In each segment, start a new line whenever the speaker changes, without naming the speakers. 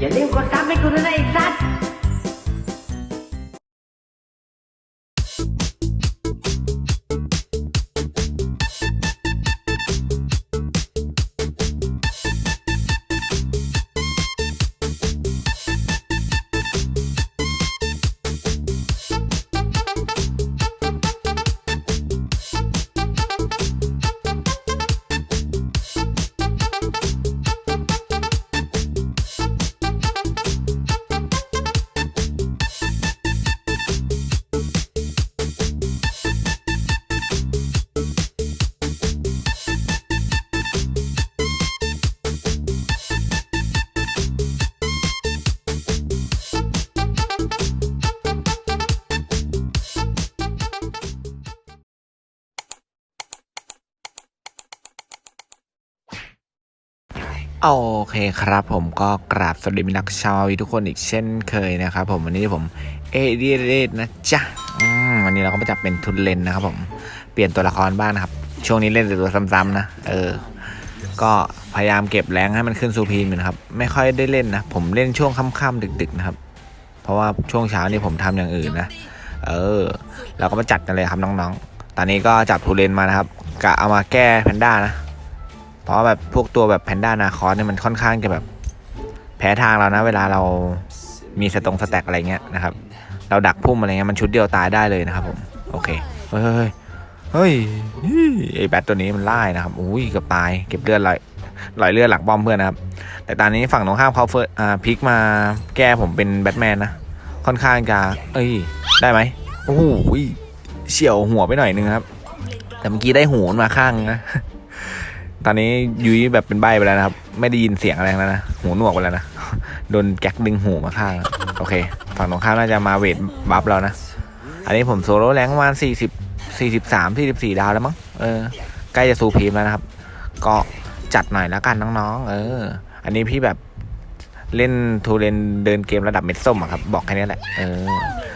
อย่าลืมกดซับให้กูด้วยนะไอ้สัตว์
โอเคครับผมก็กราบสวัสดีมิรนักชาวทุกคนอีกเช่นเคยนะครับผมวันนี้ผมเอเดียเดนะจ๊ะวันนี้เราก็มาจับเป็นทุนเลนนะครับผมเปลี่ยนตัวละครบ้างนะครับ ช่วงนี้เล่นแต่ตัวซ้ำๆนะ เออ ก็พยายามเก็บแรงให้มันขึ้นซูพีมนะครับ ไม่ค่อยได้เล่นนะ ผมเล่นช่วงค่ำๆดึก ๆ นะครับ เพราะว่าช่วงเช้านี่ผมทำอย่างอื่นนะ เออ เราก็มาจัดกันเลยครับน้องๆ ตอนนี้ก็จับทุเรนมานะครับกะเอามาแก้แพนด้านะ เพราะแบบพวกตัวแบบแพนด้านาคอสเนี่ยมันค่อนข้างจะแบบแพ้ทางเรานะ เวลาเรามีสตรงสแต็กอะไรเงี้ยนะครับ เราดักพุ่มอะไรเงี้ยมันชุดเดียวตายได้เลยนะครับผม โอเค เฮ้ยเฮ้ยเฮ้ยเฮ้ยไอแบตตัวนี้มันไล่นะครับอุ้ยเกับตายเก็บเลือดลอยลอยเลือดหลังป้อมเพื่อนนะครับ แต่ตอนนี้ฝั่งตรงข้ามเขาเฟิร์สอ่าพิกมาแก้ผมเป็นแบทแมนนะ ค่อนข้างจะเอ้ย ได้ไหมโอ้โหเฉียวหัวไปหน่อยนึงครับ แต่เมื่อกี้ได้หูมันมาข้างนะ ตอนนี้ยุ้ยแบบเป็นใบไปแล้วนะครับ ไม่ได้ยินเสียงอะไรแล้วนะหูหนวกไปแล้วนะโดนแก๊กดึงหูมาข้าง โอเค ฝั่งตรงข้ามน่าจะมาเวทบัฟเรานะ อันนี้ผมโซโล่แรงประมาณสี่สิบสี่สิบสามสี่สิบสี่ดาวแล้วมั้งเออใกล้จะซูพีมแล้วนะครับ ก็จัดหน่อยแล้วกันน้องๆ เออ อันนี้พี่แบบเล่นทูเรนเดินเกมระดับเม็ดส้มอะครับ บอกแค่นี้แหละเออ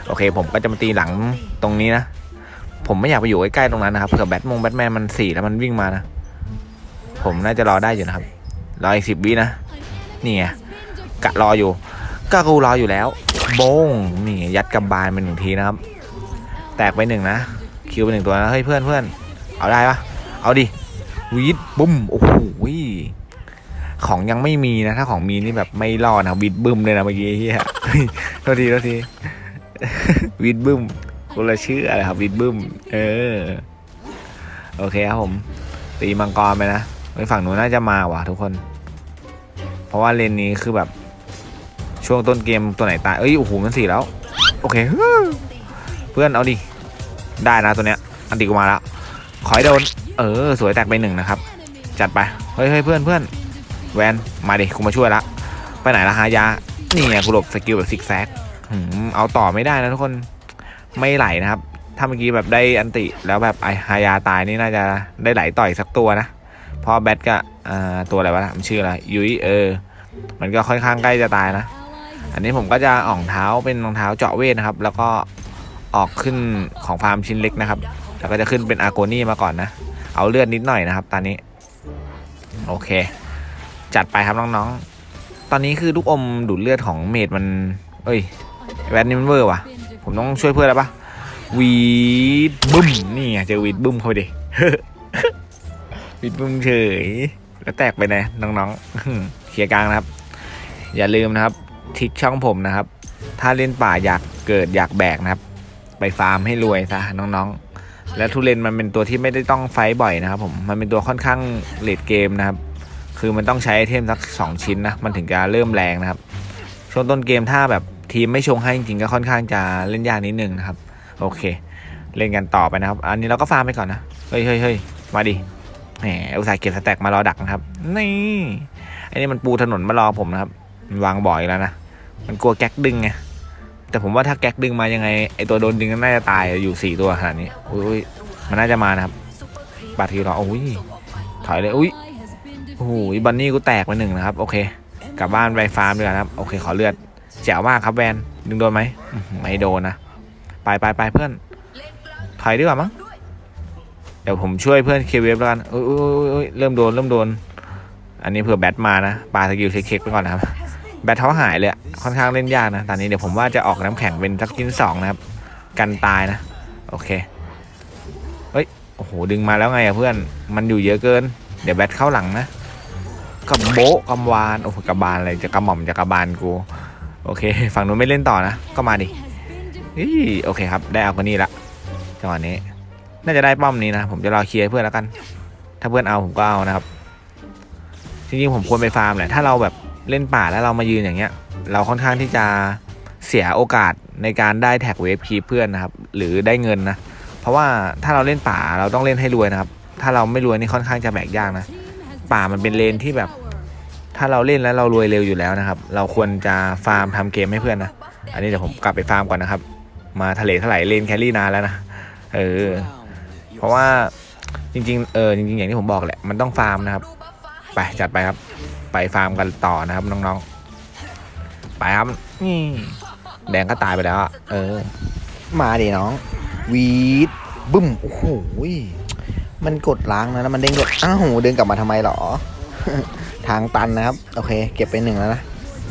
โอเค ผมก็จะมาตีหลังตรงนี้นะ ผมไม่อยากไปอยู่ใกล้ๆตรงนั้นนะครับเผื่อแบทมงแบทแมนมันสี่แล้วมันวิ่งมานะ ผมน่าจะรอได้อยู่นะครับรออีกสิบวินะนี่ไงกะรออยู่ก็กูรออยู่แล้วโบงนี่ยัดกำบาลเป็นหนึ่งทีนะครับ แตกไปหนึ่งนะคิวไปหนึ่งตัวนะเฮ้ยเพื่อนเพื่อนเอาได้ปะเอาดิวีดบุ้มโอ้โหของยังไม่มีนะ ถ้าของมีนี่แบบไม่รอดนะวีดบึ้มเลยนะเมื่อกี้เฮียโทษทีโทษทีวีดบึ้มคนละชื่ออะไรครับวีดบึ้มเออโอเคครับผม ตีมังกรไปนะ ไปฝั่งนู้นน่าจะมาว่ะทุกคน เพราะว่าเลนนี้คือแบบ ช่วงต้นเกมตัวไหนตายเอ้ยโอ้โหมันสี่แล้ว โอเค เพื่อนเอาดิ ได้นะตัวเนี้ย อันติกูมาแล้ว ขอให้โดน เออ สวยแตกไปหนึ่งนะครับ จัดไป เฮ้ยเพื่อนเพื่อนแวนมาดิกูมาช่วยละ ไปไหนละฮายา นี่ไงกูหลบสกิลแบบซิกแซกเอาต่อไม่ได้นะทุกคนไม่ไหลนะครับ ถ้าเมื่อกี้แบบได้อันติแล้วแบบไอฮายาตายนี่น่าจะได้ไหลต่อยสักตัวนะ พราะแบทก็ตัวอะไรวะนะมันชื่ออะไรยุ้ยเออ มันก็ค่อนข้างใกล้จะตายนะ อันนี้ผมก็จะอ่องเท้าเป็นรองเท้าเจาะเวทนะครับ แล้วก็ออกขึ้นของฟาร์มชิ้นเล็กนะครับ แล้วก็จะขึ้นเป็นอาโกนี่มาก่อนนะ เอาเลือดนิดหน่อยนะครับ ตอนนี้ โอเค จัดไปครับน้องๆ ตอนนี้คือลูกอมดูดเลือดของเมดมัน เอ้ยแบทนี่มันเวอร์ว่ะ ผมต้องช่วยเพื่อนแล้วปะวีดบึ้มนี่ไงเจอวีดบึ้มเข้าไปดิ วีดบึ้มเฉย แล้วแตกไปนะน้องๆเคลียร์กลางนะครับ อย่าลืมนะครับ ทิกช่องผมนะครับ ถ้าเล่นป่าอยากเกิดอยากแบกนะครับ ไปฟาร์มให้รวยซะน้องๆ และทุเรนมันเป็นตัวที่ไม่ได้ต้องไฟบ่อยนะครับ ผม มันเป็นตัวค่อนข้างเลดเกมนะครับ คือมันต้องใช้ไอเทมสักสองชิ้นนะ มันถึงจะเริ่มแรงนะครับ ช่วงต้นเกมถ้าแบบทีมไม่ชงให้จริงๆก็ค่อนข้างจะเล่นยากนิดนึงนะครับ โอเค เล่นกันต่อไปนะครับ อันนี้เราก็ฟาร์มไปก่อนนะ เฮ้ยเฮ้ยเฮ้ยมาดิ แหมอุตส่าห์เก็บสแต็กมารอดักนะครับ นี่อ้นี่มันปูถนนมารอผมนะครับ มันวางบ่อยแล้วนะ มันกลัวแก๊กดึงไง แต่ผมว่าถ้าแก๊กดึงมายังไงไอตัวโดนดึงก็น่าจะตายอยู่สี่ตัวขนาดนี้ อุ้ยมันน่าจะมานะครับ บาดทีรออุ้ยถอยเลย อุ้ยโอ้โหบันนี่กูแตกไปหนึ่งนะครับ โอเค กลับบ้านไปฟาร์มดีกว่านะครับ โอเค ขอเลือดแจ๋วมากครับแวนดึงโดนไหมไม่โดนนะ ไปไปไปเพื่อน ถอยดีกว่ามั้ง เดี๋ยวผมช่วยเพื่อนเคเวฟแล้วกันเอ้ยเอ้ยเริ่มโดนเริ่มโดน อันนี้เผื่อแบทมานะปาสกิลเช็คไปก่อนนะครับ แบตเขาหายเลยค่อนข้างเล่นยากนะ ตอนนี้เดี๋ยวผมว่าจะออกน้ำแข็งเป็นสักชิ้นสองนะครับ กันตายนะ โอเค เฮ้ย โอ้โห ดึงมาแล้วไงอะเพื่อน มันอยู่เยอะเกิน เดี๋ยวแบตเข้าหลังนะกับโบะกำวาน โอ้โหกระบาลอะไรจะกระหม่อมจะกระบาลกู โอเค ฝั่งนู้นไม่เล่นต่อนะ ก็มาดิ อีโอเคครับ ได้เอาคนนี้ละจังหวะนี้ น่าจะได้ป้อมนี้นะ ผมจะรอเคลียร์เพื่อนแล้วกัน ถ้าเพื่อนเอาผมก็เอานะครับ จริงๆผมควรไปฟาร์มแหละ ถ้าเราแบบเล่นป่าแล้วเรามายืนอย่างเงี้ย เราค่อนข้างที่จะเสียโอกาสในการได้แท็กเวฟคีเพื่อนนะครับ หรือได้เงินนะ เพราะว่าถ้าเราเล่นป่าเราต้องเล่นให้รวยนะครับ ถ้าเราไม่รวยนี่ค่อนข้างจะแบกยากนะ ป่ามันเป็นเลนที่แบบ ถ้าเราเล่นแล้วเรารวยเร็วอยู่แล้วนะครับ เราควรจะฟาร์มทำเกมให้เพื่อนนะ อันนี้เดี๋ยวผมกลับไปฟาร์มก่อนนะครับ มาทะเลถลายเลนแครี่นานแล้วนะ เออ ราะว่าจริงๆเออจริงๆอย่างที่ผมบอกแหละมันต้องฟาร์มนะครับ ไปจัดไปครับ ไปฟาร์มกันต่อนะครับน้องๆ ไปครับนี่แดงก็ตายไปแล้วอะเออ
มาดิน้อง วีดบึ้มโอ้โหยมันกดล้างนะแล้วมันเด้งด้วยอ้าวเดินกลับมาทำไมหรอ ทางตันนะครับ โอเค เก็บไปหนึ่งแล้วนะ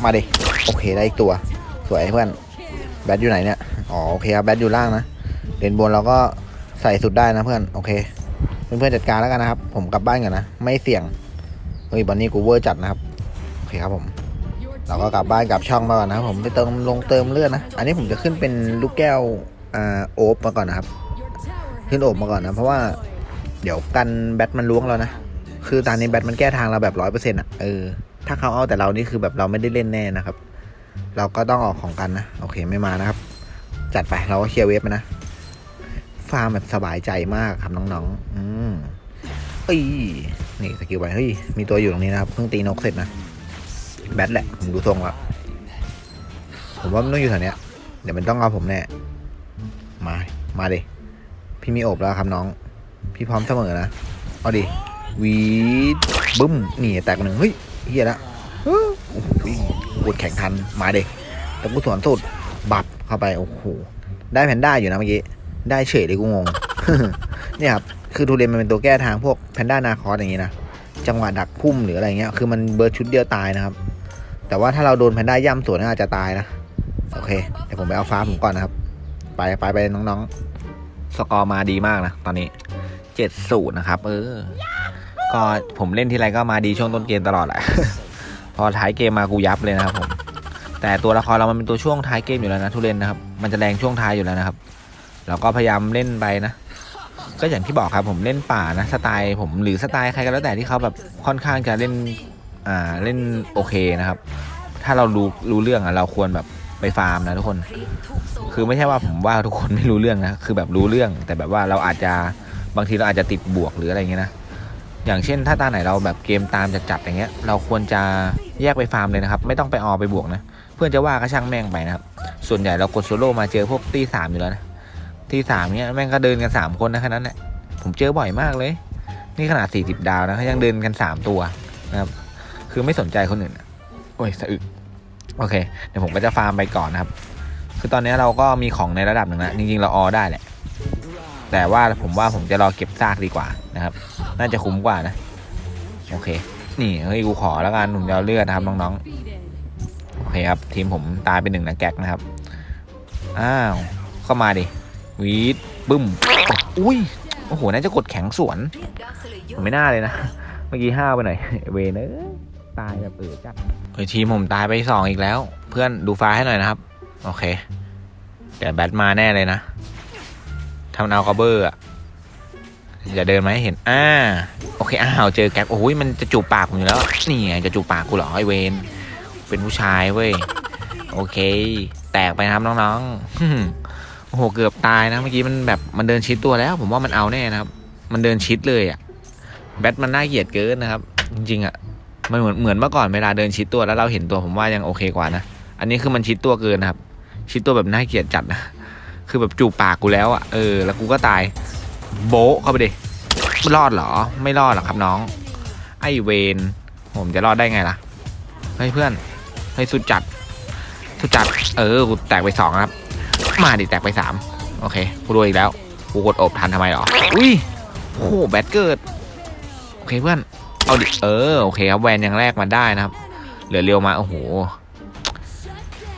มาดิ โอเคได้อีกตัว สวยเพื่อน แบทอยู่ไหนเนี่ย อ๋อโอเคครับแบทอยู่ล่างนะเลนบนเราก็ ใส่สุดได้นะเพื่อนโอเค เพื่อนๆจัดการแล้วกันนะครับ ผมกลับบ้านก่อนนะ ไม่เสี่ยงเฮ้ยบอนนี่กูเวอร์จัดนะครับโอเคครับผมเราก็กลับบ้านกลับช่องมาก่อนนะครับผมไปเติมลงเติมเลือดนะ อันนี้ผมจะขึ้นเป็นลูกแก้วอ่าโอบมาก่อนนะครับ ขึ้นโอบมาก่อนนะ เพราะว่าเดี๋ยวกันแบตมันล้วงเรานะ คือตอนนี้แบตมันแก้ทางเราแบบร้อยเปอร์เซ็นต์อะเออถ้าเขาเอาแต่เรานี่คือแบบเราไม่ได้เล่นแน่นะครับ เราก็ต้องออกของกันนะ โอเคไม่มานะครับ จัดไปเราก็เคลียร์เวฟไปนะ ฟาร์มแบบสบายใจมากครับน้องๆ อืมเอ้ย นี่สกิลไปเฮ้ย มีตัวอยู่ตรงนี้นะครับ เพิ่งตีนกเสร็จนะ แบทแหละผมดูทรงแล้ว ผมว่ามันต้องอยู่แถวเนี้ย เดี๋ยวมันต้องเอาผมแน่ มา มาดิ พี่มีโอบแล้วครับน้อง พี่พร้อมเสมอนะ เอาดิ วีดบึ้ม นี่แตกหนึ่งเฮ้ยเฮียละโอ้โหดแข่งทัน มาดิแต่กูสวนสุด บับเข้าไป โอ้โห ได้แพนด้าอยู่นะเมื่อกี้ ได้เฉยเลยกูงง เนี่ยครับ คือทูเรนมันเป็นตัวแก้ทางพวกแพนด้านาคอสอย่างนี้นะ จังหวะดักพุ่มหรืออะไรเงี้ย คือมันเบิร์ดชุดเดียวตายนะครับ แต่ว่าถ้าเราโดนแพนด้าย่ำสวนก็อาจจะตายนะ โอเค เดี๋ยวผมไปเอาฟ้าผมก่อนนะครับ ไปไปไปน้อง
สกอร์มาดีมากนะ ตอนนี้เจ็ดศูนย์นะครับ เออ ก็ผมเล่นทีไรก็มาดีช่วงต้นเกมตลอดแหละ พอท้ายเกมมากูยับเลยนะครับผม แต่ตัวละครเรามันเป็นตัวช่วงท้ายเกมอยู่แล้วนะทุเรนนะครับ มันจะแรงช่วงท้ายอยู่แล้วนะครับ เราก็พยายามเล่นไปนะ ก็อย่างที่บอกครับผมเล่นป่านะสไตล์ผมหรือสไตล์ใครก็แล้วแต่ที่เขาแบบค่อนข้างจะเล่นอ่าเล่นโอเคนะครับ ถ้าเรารู้รู้เรื่องอะเราควรแบบไปฟาร์มนะทุกคน คือไม่ใช่ว่าผมว่าทุกคนไม่รู้เรื่องนะคือแบบรู้เรื่อง แต่แบบว่าเราอาจจะบางทีเราอาจจะติดบวกหรืออะไรเงี้ยนะอย่างเช่น ถ้าตาไหนเราแบบเกมตามจะจัดอย่างเงี้ย เราควรจะแยกไปฟาร์มเลยนะครับ ไม่ต้องไปออไปบวกนะ เพื่อนจะว่าก็ช่างแม่งไปนะครับ ส่วนใหญ่เรากดโซโล่มาเจอพวกตีสามอยู่แล้วนะ ตีสามเนี้ยแม่งก็เดินกันสามคนนะแค่นั้นแหละผมเจอบ่อยมากเลย นี่ขนาดสี่สิบดาวนะเขายังเดินกันสามตัวนะครับ คือไม่สนใจคนอื่นโอ้ยสะอึกโอเค เดี๋ยวผมก็จะฟาร์มไปก่อนนะครับ คือตอนนี้เราก็มีของในระดับหนึ่งแล้วจริงๆเราออได้แหละ แต่ว่าผมว่าผมจะรอเก็บซากดีกว่านะครับ น่าจะคุ้มกว่านะ โอเค นี่เฮ้ยกูขอแล้วกันผมจะเอาเลือดนะครับน้องๆ โอเคครับ ทีมผมตายไปหนึ่งนะแก๊กนะครับ อ้าว เข้ามาดิ วีดบึ้ม อุ้ย โอ้โห น่าจะกดแข็งสวนผมไม่น่าเลยนะ เมื่อกี้ห้าวไปหน่อย เวนอ้ตายแบบเออจัดเฮ้ยทีมผมตายไปสองอีกแล้ว เพื่อนดูฟ้าให้หน่อยนะครับ โอเค เดี๋ยวแบทมาแน่เลยนะทำนาคาเบอร์อะอย่าเดินมาให้เห็น อ่า โอเค อ้าว เจอแก๊กโอ้ย มันจะจูบปากผมอยู่แล้ว นี่ไง จะจูบปากกูเหรอไอเวน เป็นผู้ชายเว้ย โอเค แตกไปนะครับน้องๆ โอ้โหเกือบตายนะเมื่อกี้มันแบบมันเดินชิดตัวแล้ว ผมว่ามันเอาแน่นะครับ มันเดินชิดเลยอะแบทมันน่าเกลียดเกินนะครับ จริงๆอะมันเหมือนเหมือนเมื่อก่อนเวลาเดินชิดตัวแล้วเราเห็นตัวผมว่ายังโอเคกว่านะอันนี้คือมันชิดตัวเกินนะครับ ชิดตัวแบบน่าเกลียดจัดนะคือแบบจูบปากกูแล้วอะเออแล้วกูก็ตาย โบะเข้าไปดิรอดเหรอ ไม่รอดหรอกครับน้อง ไอเวนผมจะรอดได้ไงล่ะเฮ้ยเพื่อนเฮ้ยสุดจัดสุดจัด เออกูแตกไปสองครับ มาดิแตกไปสามโอเคกูรวยอีกแล้วกูกดอบทันทำไมหรออุ้ยโอ้โหแบตเกิดโอเคเพื่อนเอาดิเออโอเคครับแวนยังแรกมาได้นะครับ เหลือเรียวมาโอ้โห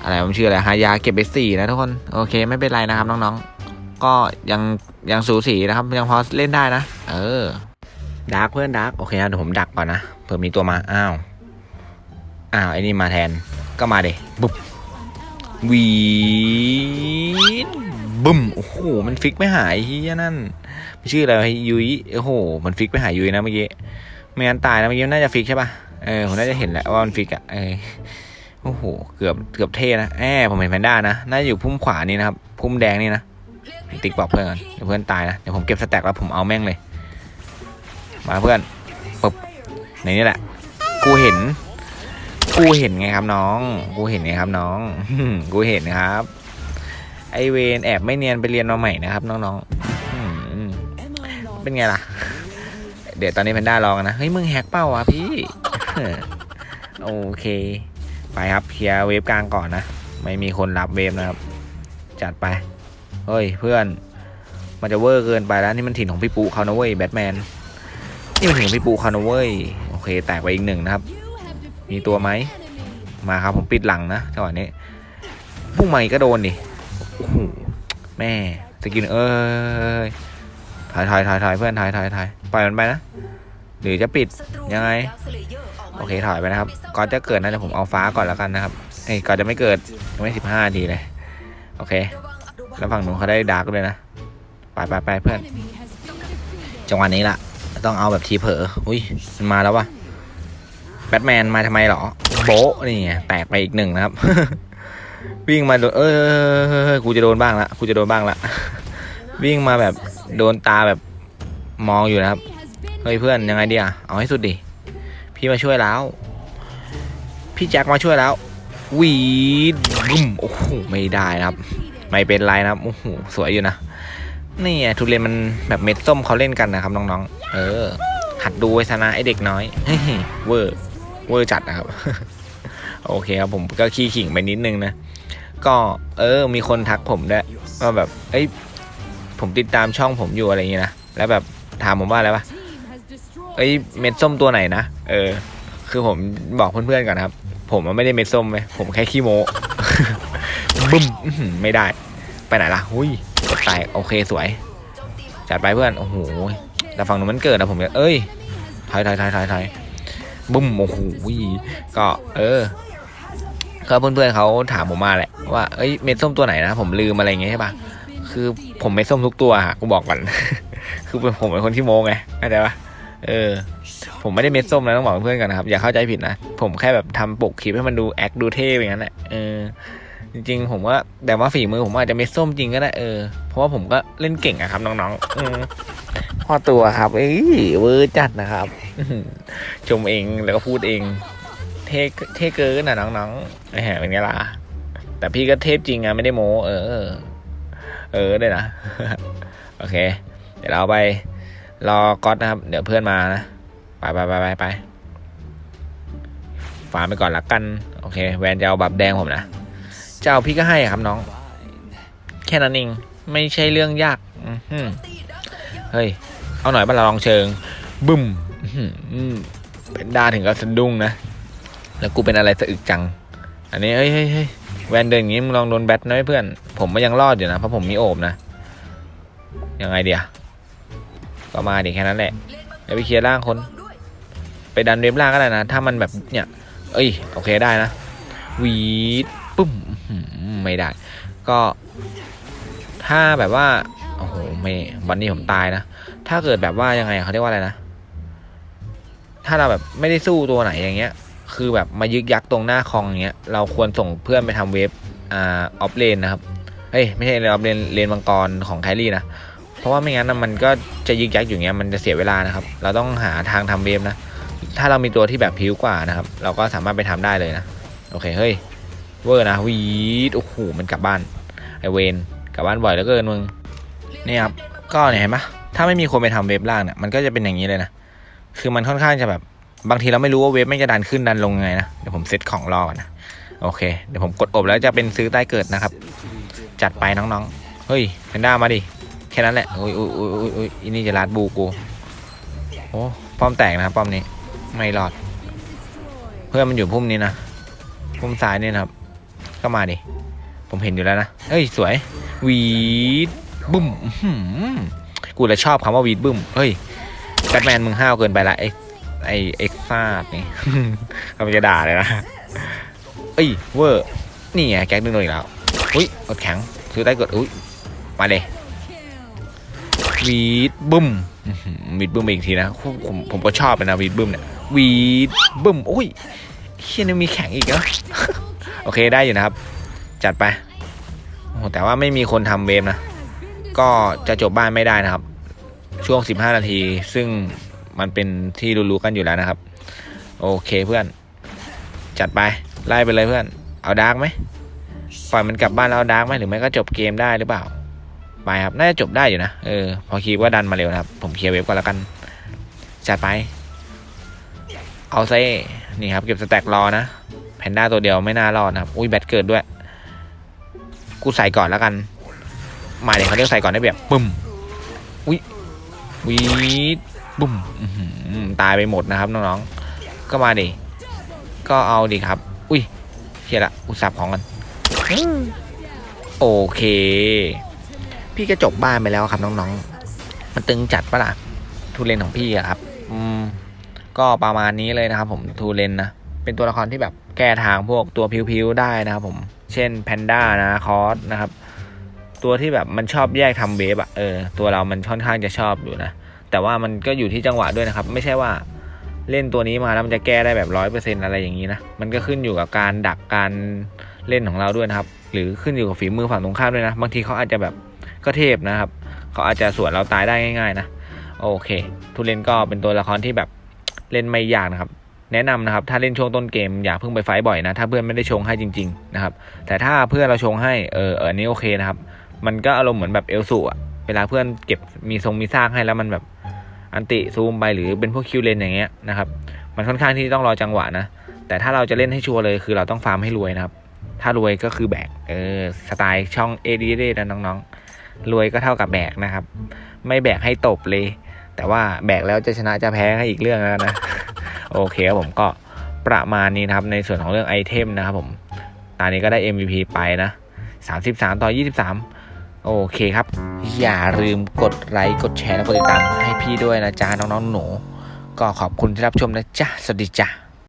อะไรผมชื่ออะไรฮายาเก็บไปสี่นะทุกคนโอเคไม่เป็นไรนะครับน้องๆ ก็ยังยังสูสีนะครับยังพอเล่นได้นะ เออดักเพื่อนดักโอเคนะเดี๋ยวผมดักก่อนนะเผื่อมีตัวมาอ้าวอ้าวไอ้นี่มาแทนก็มาเดบุ๊บ วีดบึ้มโอ้โหมันฟิกไม่หายเฮียนั่นมันชื่ออะไรวะยุ้ยโอ้โห มันฟิกไม่หายยุ้ยนะเมื่อกี้ไม่งั้นตายนะเมื่อกี้น่าจะฟิกใช่ปะเออผมน่าจะเห็นแหละว่ามันฟิกอะเออโอ้โหเกือบเกือบเท่นะแอบผมเห็นแพนด้านะน่าจะอยู่พุ่มขวานี่นะครับพุ่มแดงนี่นะติ๊กบอกเพื่อนก่อนเดี๋ยวเพื่อนตายนะเดี๋ยวผมเก็บสแต็กแล้วผมเอาแม่งเลย มาเพื่อนปึ๊บในนี่แหละ กูเห็น กูเห็นไงครับน้อง กูเห็นไงครับน้อง กูเห็นครับ ไอเวนแอบไม่เนียนไปเรียนมาใหม่นะครับ น้องๆเป็นไงล่ะ เดี๋ยวตอนนี้แพนด้าลองนะ เฮ้ยมึงแฮกเป้าวะพี่ โอเค ไปครับเคลียร์เวฟกลางก่อนนะ ไม่มีคนรับเวฟนะครับ จัดไป เฮ้ยเพื่อน มันจะเวอร์เกินไปแล้วนี่มันถิ่นของพี่ปูเขานะเว้ยแบทแมน นี่มันถิ่นของพี่ปูเขานะเว้ย โอเคแตกไปอีกหนึ่งนะครับ มีตัวไหมมาครับผมปิดหลังนะจังหวะนี้พุ่งมาอีกก็โดนดิโอ้โหแม่สกินเอ้ยถอยถอยถอยถอยเพื่อนถอยถอยถอยปล่อยมันไปนะหรือจะปิดยังไงโอเคถอยไปนะครับก่อนจะเกิดนะเดี๋ยวผมเอาฟ้าก่อนแล้วกันนะครับเอ้ยก่อนจะไม่เกิดยังไม่สิบห้าทีเลยโอเค แล้วฝั่งหนูเขาได้ดาร์กเลยนะไปไปไปเพื่อนจังหวะนี้ล่ะ ต้องเอาแบบทีเผลออุ้ยมันมาแล้ววะ แบทแมนมาทำไมหรอ โบะนี่ไงแตกไปอีกหนึ่งนะครับ วิ่งมาโดนเอ้ยเอ้ยเออ้ยกูจะโดนบ้างละกูจะโดนบ้างละวิ่งมาแบบโดนตาแบบมองอยู่นะครับเฮ้ยเพื่อนยังไงดีอะเอาให้สุดดิพี่มาช่วยแล้ว พี่แจ็คมาช่วยแล้ววีดบุ้มโอ้โหไม่ได้นะครับ ไม่เป็นไรนะครับโอ้โหสวยอยู่นะนี่ทุเรียนมันแบบเม็ดส้มเขาเล่นกันนะครับน้องๆ เออ หัดดูไว้ซะนะไอเด็กน้อยเวอร์ เวอร์จัดนะครับ โอเคครับผมก็ขี้ขิงไปนิดนึงนะ ก็เออ มีคนทักผมด้วยว่าแบบ เอ้ย ผมติดตามช่องผมอยู่อะไรอย่างงี้นะ แล้วแบบถามผมว่าอะไรวะเอ้ย เม็ดส้มตัวไหนนะ เออ คือผมบอกเพื่อนๆก่อนครับ ผมไม่ได้เม็ดส้มเลยผมแค่ขี้โมบึ้มไม่ได้ ไปไหนล่ะ หุยตายโอเคสวย จัดไปเพื่อน โอ้โหแต่ฝั่งนู้นมันเกิดนะผมเนี่ยเอ้ยถอยถอยถอยถอยถอย บุ้มโอ้โหก็เออก็เพื่อนๆเขาถามผมมาแหละว่าเอ้ยเม็ดส้มตัวไหนนะ ผมลืมอะไรเงี้ยใช่ปะคือผมเม็ดส้มทุกตัวอะกูบอกก่อน คือผมเป็นคนที่โมงไงเข้าใจปะเออ ผมไม่ได้เม็ดส้มนะต้องบอกเพื่อนกันนะครับ อย่าเข้าใจผิดนะ ผมแค่แบบทำปกคลิปให้มันดูแอคดูเท่อย่างนั้นแหละเออ จริงๆ ผมว่าแต่ว่าฝีมือผมอาจจะเม็ดส้มจริงก็ได้เออ เพราะว่าผมก็เล่นเก่งอะครับน้องๆอืมพอตัวครับ เอ้ยเวอร์จัดนะครับอื้อหือชมเองแล้วก็พูดเอง เท่เท่เกินนะน้องๆแหมเป็นไงล่ะแต่พี่ก็เทพจริงอะไม่ได้โมเออ เออได้นะ โอเค เดี๋ยวเราไป รอก๊อตนะครับ เดี๋ยวเพื่อนมานะ ไปไปไปไปไปฝากไปก่อนละกัน โอเค แวนจะเอาบับแดงผมนะ เจ้าพี่ก็ให้ครับน้อง แค่นั้นเอง ไม่ใช่เรื่องยากอื้อหือเฮ้ย เอาหน่อยบ้าลองเชิง บึ้มเป็นดาถึงก็สะดุ้งนะ แล้วกูเป็นอะไรสะอึกจัง อันนี้เฮ้ยเฮ้ยเฮ้ยแวนเดินอย่างงี้มึงลองโดนแบทนะเพื่อน ผมก็ยังรอดอยู่นะ เพราะผมมีโอบนะ ยังไงเดียก็มาดิแค่นั้นแหละเดี๋ยวไปเคลียร์ล่างคน ไปดันเว็บล่างก็ได้นะ ถ้ามันแบบเนี่ย เอ้ย โอเคได้นะ วีดปุ้ม ไม่ได้ ก็ถ้าแบบว่าโอ้โหไม่วันนี้ผมตายนะ ถ้าเกิดแบบว่ายังไงเขาเรียกว่าอะไรนะ ถ้าเราแบบไม่ได้สู้ตัวไหนอย่างเงี้ย คือแบบมายึกยักตรงหน้าคลองอย่างเงี้ย เราควรส่งเพื่อนไปทำเวฟอ่าออฟเลนนะครับเอ้ยไม่ใช่เลนออฟเลนเลนมังกรของแครี่นะ เพราะว่าไม่งั้นนะมันก็จะยึกยักอยู่เงี้ยมันจะเสียเวลานะครับ เราต้องหาทางทำเวฟนะ ถ้าเรามีตัวที่แบบพิ้วกว่านะครับ เราก็สามารถไปทำได้เลยนะ โอเค เฮ้ย เวอร์นะวีดโอ้โหมันกลับบ้านไอเวนกลับบ้านบ่อยแล้วเกินมึงนี่ครับก็เนี่ยเห็นปะถ้าไม่มีคนไปทำเว็บล่างเนี่ยมันก็จะเป็นอย่างนี้เลยนะคือมันค่อนข้างจะแบบบางทีเราไม่รู้ว่าเว็บไม่จะดันขึ้นดันลงยังไงนะเดี๋ยวผมเซตของรอก่อนนะโอเคเดี๋ยวผมกดอบแล้วจะเป็นซื้อใต้เกิดนะครับ จัดไปน้องๆเฮ้ยเพนด้ามาดิแค่นั้นแหละอุ้ยอุ้ยอุ้ยอุ้ยอุ้ยอันนี้จะลาดบูกูโอ้ป้อมแตกนะครับป้อมนี้ไม่รอด เพื่อนมันอยู่พุ่มนี้นะพุ่มซ้ายนี่นะครับ ก็มาดิ ผมเห็นอยู่แล้วนะเฮ้ย สวย วีดบึ้มกูเลยชอบคำว่าวีดบึ้มเฮ้ยแบทแมนมึงห้าวเกินไปละไอ้ไอเอ็กซ่านี่กำลังจะด่าเลยนะเอ้ยเวอร์นี่ไงแก๊กดึงโดนอีกแล้วอุ้ยกดแข็งซื้อได้กดอุ้ยมาเลยวีดบึ้มวีดบึ้มอีกทีนะผมผมก็ชอบเลยนะวีดบึ้มเนี่ยวีดบึ้มอุ้ยเฮียนี่มีแข็งอีกเหรอ โอเคได้อยู่นะครับ จัดไปโอ้แต่ว่าไม่มีคนทำเวฟนะ ก็จะจบบ้านไม่ได้นะครับ ช่วง 15 นาที ซึ่งมันเป็นที่รู้ๆกันอยู่แล้วนะครับ โอเคเพื่อน จัดไปไล่ไปเลยเพื่อน เอาดาร์กไหมปล่อยมันกลับบ้านแล้วเอาดาร์กไหมหรือไม่ก็จบเกมได้หรือเปล่าไปครับน่าจะจบได้อยู่นะเออพอคีบว่าดันมาเร็วนะครับ ผมเคลียร์เวฟก่อนแล้วกันจัดไป เอาเซ่นี่ครับ เก็บสแต็กรอนะ นด้าตัวเดียวไม่น่ารอดนะครับ อุ้ยแบตเกิดด้วย กูใส่ก่อนแล้วกัน มาเดี๋ยวเขาเรียกใส่ก่อนได้แบบปึ้ม อุ้ยวีดบุ้มตายไปหมดนะครับน้องๆ ก็มาดิ ก็เอาดิครับ อุ้ยเฮียละอุตสับของกัน โอเค พี่ก็จบบ้านไปแล้วครับน้องๆ มันตึงจัดปะล่ะทูเลนของพี่อะครับ อืมก็ประมาณนี้เลยนะครับผมทูเลนนะ เป็นตัวละครที่แบบ แก้ทางพวกตัวพิวๆได้นะครับผม เช่นแพนด้านะคอสนะครับ ตัวที่แบบมันชอบแยกทำเวฟอะเออตัวเรามันค่อนข้างจะชอบอยู่นะ แต่ว่ามันก็อยู่ที่จังหวะด้วยนะครับ ไม่ใช่ว่าเล่นตัวนี้มาแล้วมันจะแก้ได้แบบร้อยเปอร์เซ็นอะไรอย่างนี้นะ มันก็ขึ้นอยู่กับการดักการเล่นของเราด้วยนะครับ หรือขึ้นอยู่กับฝีมือฝั่งตรงข้ามด้วยนะ บางทีเขาอาจจะแบบก็เทพนะครับ เขาอาจจะสวนเราตายได้ง่าย ๆ นะ โอเค ทุเรนก็เป็นตัวละครที่แบบเล่นไม่ยากนะครับ แนะนำนะครับ ถ้าเล่นช่วงต้นเกมอย่าเพิ่งไปไฟบ่อยนะ ถ้าเพื่อนไม่ได้ชงให้จริงๆนะครับ แต่ถ้าเพื่อนเราชงให้เออเออนนี้โอเคนะครับ มันก็อารมณ์เหมือนแบบเอลสูอะเวลาเพื่อนเก็บมีทรงมีซากให้แล้วมันแบบอันติซูมไปหรือเป็นพวกคิวเลนอย่างเงี้ยนะครับมันค่อนข้างที่ต้องรอจังหวะนะ แต่ถ้าเราจะเล่นให้ชัวร์เลยคือเราต้องฟาร์มให้รวยนะครับ ถ้ารวยก็คือแบกเออสไตล์ช่องเอดีเดนะน้องๆ รวยก็เท่ากับแบกนะครับ ไม่แบกให้ตบเลย แต่ว่าแบกแล้วจะชนะจะแพ้ให้อีกเรื่องแล้วนะ โอเคครับผมก็ประมาณนี้นะครับในส่วนของเรื่องไอเทมนะครับผม ตอนนี้ก็ได้ MVP ไปนะ 33 ต่อ 23 โอเคครับ อย่าลืมกดไลค์กดแชร์และกดติดตามให้พี่ด้วยนะจ๊ะน้องๆหนู ก็ขอบคุณที่รับชมนะจ๊ะ สวัสดีจ้ะ